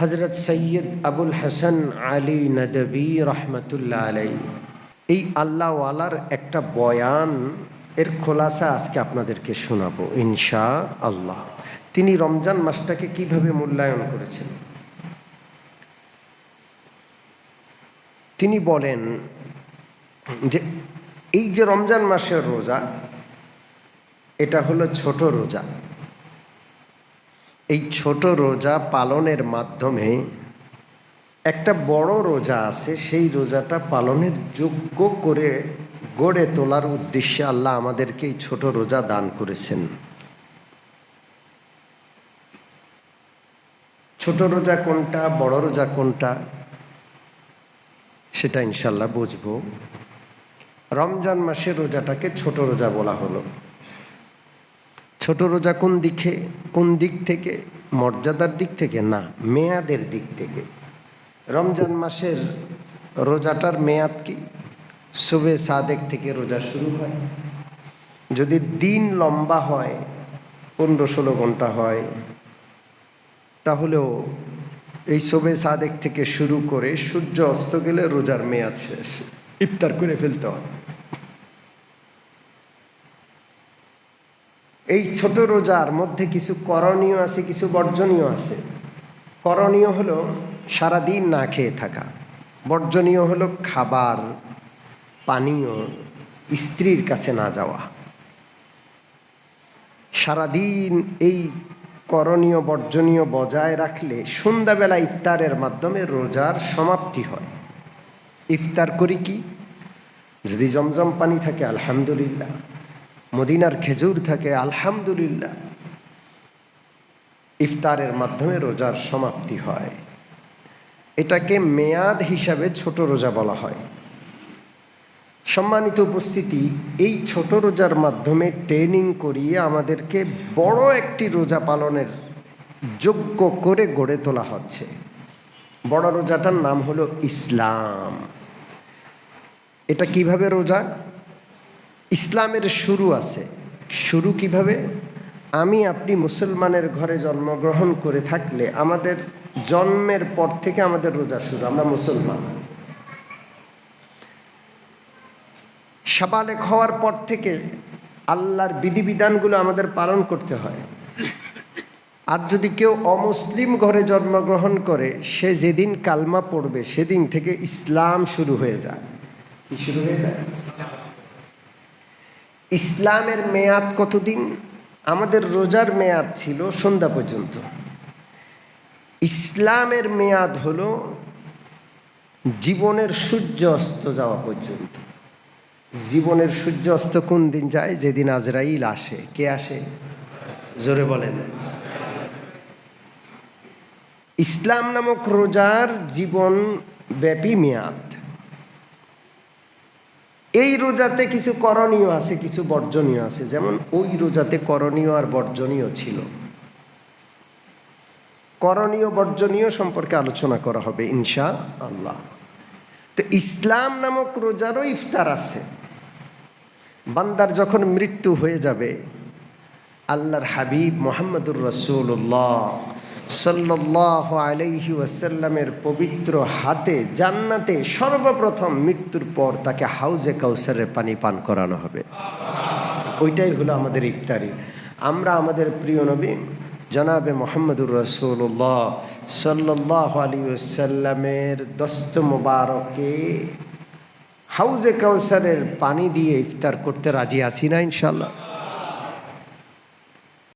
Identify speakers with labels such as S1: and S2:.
S1: হজরত সৈয়দ আবুল হাসান আলী নদবী রহমতুল্লাহ আলাই এই আল্লাহওয়ালার একটা বয়ান, এর খোলাসা আজকে আপনাদেরকে শোনাবো ইনশা আল্লাহ তিনি রমজান মাসটাকে কীভাবে মূল্যায়ন করেছেন? তিনি বলেন যে, এই যে রমজান মাসের রোজা, এটা হলো ছোট রোজা। এই ছোট রোজা পালনের মাধ্যমে একটা বড় রোজা আছে, সেই রোজাটা পালনের যোগ্য করে গড়ে তোলার উদ্দেশ্যে আল্লাহ আমাদেরকে এই ছোট রোজা দান করেছেন। ছোট রোজা কোনটা, বড় রোজা কোনটা, সেটা ইনশাল্লাহ বুঝব। রমজান মাসের রোজাটাকে ছোট রোজা বলা হলো। ছোট রোজা কোন দিকে, কোন দিক থেকে? মর্যাদার দিক থেকে না, মেয়াদের দিক থেকে? রমজান মাসের রোজাটার মেয়াদ কি? শুভে সাদেক থেকে রোজা শুরু হয়। যদি দিন লম্বা হয়, পনেরো ষোলো ঘণ্টা হয়, তাহলেও এই শোবে সাদেক থেকে শুরু করে সূর্য অস্ত গেলে রোজার মেয়াদ শেষ। ইফতার করে ফেলতে হয়। এই ছোট রোজার মধ্যে কিছু করণীয় আছে, কিছু বর্জনীয় আছে। করণীয় হলো সারাদিন না খেয়ে থাকা। বর্জনীয় হলো খাবার, পানীয়, স্ত্রীর কাছে না যাওয়া। সারাদিন এই করণীয়, বর্জনীয় বজায় রাখলে সন্ধ্যাবেলা ইফতারের মাধ্যমে রোজার সমাপ্তি হয়। ইফতার করি কি? যদি জমজম পানি থাকে, আলহামদুলিল্লাহ। মদিনার খেজুর থাকে আলহামদুলিল্লাহ ইফতারের মাধ্যমে রোজার সমাপ্তি হয়। এটাকে মেয়াদ হিসাবে ছোট রোজা বলা হয়। সম্মানিত উপস্থিতি, এই ছোট রোজার মাধ্যমে ট্রেনিং করিয়ে আমাদেরকে বড় একটি রোজা পালনের যোগ্য করে গড়ে তোলা হচ্ছে। বড় রোজাটার নাম হলো ইসলাম। এটা কীভাবে রোজা? ইসলামের শুরু আছে। শুরু কীভাবে? আমি আপনি মুসলমানের ঘরে জন্মগ্রহণ করে থাকলে আমাদের জন্মের পর থেকে আমাদের রোজা শুরু, আমরা মুসলমান। সাবালেক হওয়ার পর থেকে আল্লাহর বিধিবিধানগুলো আমাদের পালন করতে হয়। আর যদি কেউ অমুসলিম ঘরে জন্মগ্রহণ করে, সে যেদিন কালমা পড়বে, সেদিন থেকে ইসলাম শুরু হয়ে যায়। কি শুরু হয়ে যায়? ইসলামের মেয়াদ কতদিন? আমাদের রোজার মেয়াদ ছিল সন্ধ্যা পর্যন্ত। ইসলামের মেয়াদ হলো জীবনের সূর্য অস্ত যাওয়া পর্যন্ত। জীবনের সূর্য অস্ত কোন দিন যায়? যেদিন আজরাইল আসে। কে আসে? জোরে বলেন। ইসলাম নামক রোজার জীবন ব্যাপী মেয়াদ। এই রোজাতে কিছু করণীয় আছে, কিছু বর্জনীয় আছে। যেমন ওই রোজাতে করণীয় আর বর্জনীয় ছিল। করণীয়, বর্জনীয় সম্পর্কে আলোচনা করা হবে ইনশা আল্লাহ তো ইসলাম নামক রোজারও ইফতার আছে। বান্দার যখন মৃত্যু হয়ে যাবে, আল্লাহর হাবিব মোহাম্মদুর রসুল্লাহ সাল্লাহ আলাইহি ওয়াসাল্লামের পবিত্র হাতে জান্নাতে সর্বপ্রথম মৃত্যুর পর তাকে হাউজে কাউসারের পানি পান করানো হবে। ওইটাই হলো আমাদের ইফতারি। আমরা আমাদের প্রিয় নবী, জনাবে মোহাম্মদুর রসুল্লাহ সাল্লাহ আলী ওসাল্লামের দস্ত মোবারকে হাউজে কাউসারের পানি দিয়ে ইফতার করতে রাজি আছি না ইনশাল্লাহ